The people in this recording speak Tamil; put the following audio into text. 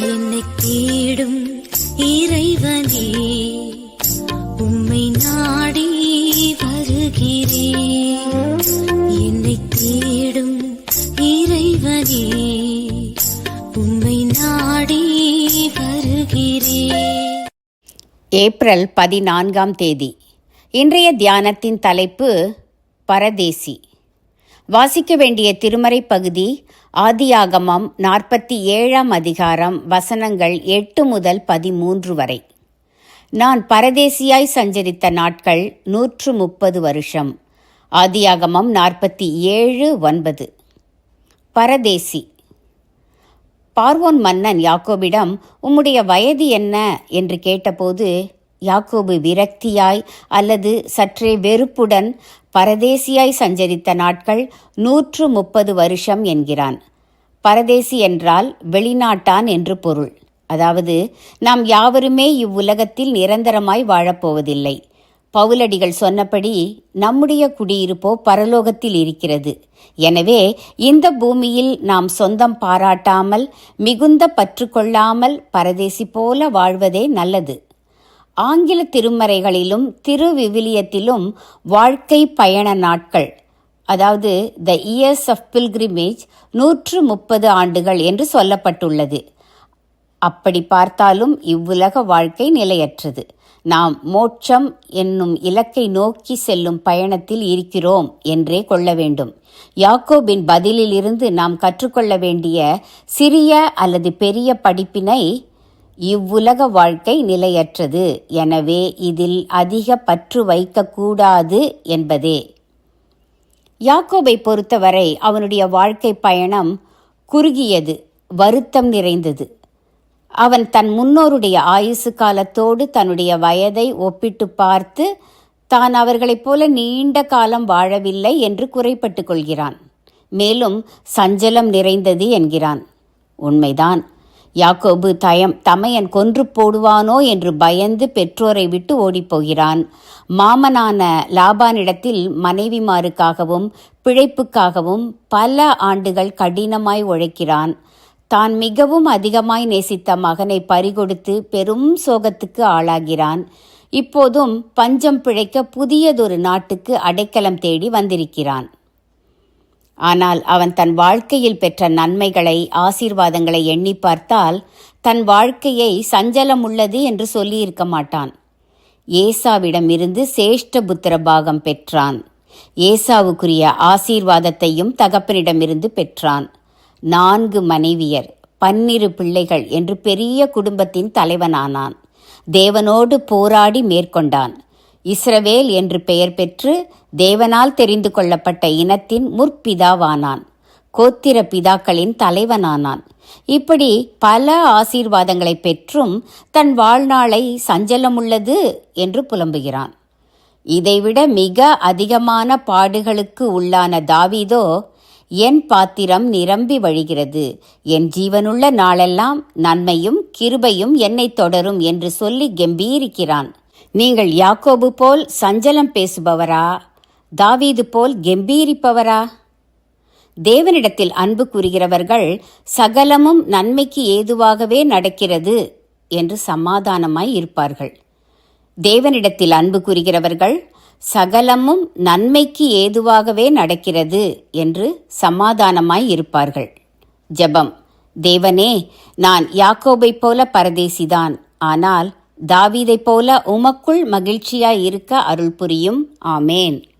என்னை தேடும் இறைவனே உம்மை நாடி வருகிறேன் என்னை தேடும் இறைவனே உம்மை நாடி வருகிறேன் ஏப்ரல் பதினான்காம் தேதி. இன்றைய தியானத்தின் தலைப்பு பரதேசி. வாசிக்க வேண்டிய திருமறை பகுதி ஆதியாகமம் நாற்பத்தி ஏழாம் அதிகாரம் வசனங்கள் எட்டு முதல் பதிமூன்று வரை. நான் பரதேசியாய் சஞ்சரித்த நாட்கள் நூற்று முப்பது வருஷம். ஆதியாகமம் நாற்பத்தி ஏழு ஒன்பது. பரதேசி. பார்வோன் மன்னன் யாக்கோபிடம் உம்முடைய வயது என்ன? என்று கேட்டபோது யாக்கோபு விரக்தியாய் அல்லது சற்றே வெறுப்புடன் பரதேசியாய் சஞ்சரித்த நாட்கள் நூற்று முப்பது வருஷம் என்கிறான். பரதேசி என்றால் வெளிநாட்டான் என்று பொருள். அதாவது நாம் யாவருமே இவ்வுலகத்தில் நிரந்தரமாய் வாழப்போவதில்லை. பவுலடிகள் சொன்னபடி நம்முடைய குடியிருப்போ பரலோகத்தில் இருக்கிறது. எனவே இந்த பூமியில் நாம் சொந்தம் பாராட்டாமல் மிகுந்த பற்றுக்கொள்ளாமல் பரதேசி போல வாழ்வதே நல்லது. ஆங்கில திருமறைகளிலும் திருவிவிலியத்திலும் வாழ்க்கை பயண நாட்கள் அதாவது த இயர்ஸ் ஆஃப் பில்கிரிமேஜ் நூற்று முப்பது ஆண்டுகள் என்று சொல்லப்பட்டுள்ளது. அப்படி பார்த்தாலும் இவ்வுலக வாழ்க்கை நிலையற்றது. நாம் மோட்சம் என்னும் இலக்கை நோக்கி செல்லும் பயணத்தில் இருக்கிறோம் என்றே கொள்ள வேண்டும். யாக்கோபின் பதிலிலிருந்து நாம் கற்றுக்கொள்ள வேண்டிய சிறிய அல்லது பெரிய படிப்பினை இவ்வுலக வாழ்க்கை நிலையற்றது. எனவே இதில் அதிக பற்று வைக்கக்கூடாது என்பதே. யாக்கோபை பொறுத்தவரை அவனுடைய வாழ்க்கை பயணம் குறுகியது வருத்தம் நிறைந்தது. அவன் தன் முன்னோருடைய ஆயுசு காலத்தோடு தன்னுடைய வயதை ஒப்பிட்டு பார்த்து தான் அவர்களைப் போல நீண்ட காலம் வாழவில்லை என்று குறைப்பட்டு கொள்கிறான். மேலும் சஞ்சலம் நிறைந்தது என்கிறான். உண்மைதான். யாக்கோபு தயம் தமையன் கொன்று போடுவானோ என்று பயந்து பெற்றோரை விட்டு ஓடிப்போகிறான். மாமனான லாபானிடத்தில் மனைவிமாருக்காகவும் பிழைப்புக்காகவும் பல ஆண்டுகள் கடினமாய் உழைக்கிறான். தான் மிகவும் அதிகமாய் நேசித்த மகனை பறிகொடுத்து பெரும் சோகத்துக்கு ஆளாகிறான். இப்போதும் பஞ்சம் பிழைக்க புதியதொரு நாட்டுக்கு அடைக்கலம் தேடி வந்திருக்கிறான். ஆனால் அவன் தன் வாழ்க்கையில் பெற்ற நன்மைகளை ஆசீர்வாதங்களை எண்ணி பார்த்தால் தன் வாழ்க்கையை சஞ்சலம் உள்ளது என்று சொல்லியிருக்க மாட்டான். ஏசாவிடமிருந்து சேஷ்ட புத்திர பாகம் பெற்றான். ஏசாவுக்குரிய ஆசீர்வாதத்தையும் தகப்பனிடமிருந்து பெற்றான். நான்கு மனைவியர் பன்னிரு பிள்ளைகள் என்று பெரிய குடும்பத்தின் தலைவனானான். தேவனோடு போராடி மேற்கொண்டான். இஸ்ரவேல் என்று பெயர் பெற்று தேவனால் தெரிந்து கொள்ளப்பட்ட இனத்தின் முற்பிதாவானான். கோத்திர பிதாக்களின் தலைவனானான். இப்படி பல ஆசீர்வாதங்களை பெற்றும் தன் வாழ்நாளை சஞ்சலமுள்ளது என்று புலம்புகிறான். இதைவிட மிக அதிகமான பாடுகளுக்கு உள்ளான தாவீதோ என் பாத்திரம் நிரம்பி வழிகிறது. என் ஜீவனுள்ள நாளெல்லாம் நன்மையும் கிருபையும் என்னை தொடரும் என்று சொல்லி கெம்பீரிக்கிறான். நீங்கள் யாக்கோபு போல் சஞ்சலம் பேசுபவரா? தாவீது போல் கெம்பீரிப்பவரா? தேவனிடத்தில் அன்பு கூறுகிறவர்கள் சகலமும் நன்மைக்கு ஏதுவாகவே நடக்கிறது என்று சமாதானமாய் இருப்பார்கள். தேவனிடத்தில் அன்பு கூறுகிறவர்கள் சகலமும் நன்மைக்கு ஏதுவாகவே நடக்கிறது என்று சமாதானமாய் இருப்பார்கள். ஜெபம். தேவனே நான் யாக்கோபைப் போல பரதேசிதான். ஆனால் தாவீதைப் போல உமக்குள் மகிழ்ச்சியாய் இருக்க அருள் புரியும் ஆமேன்.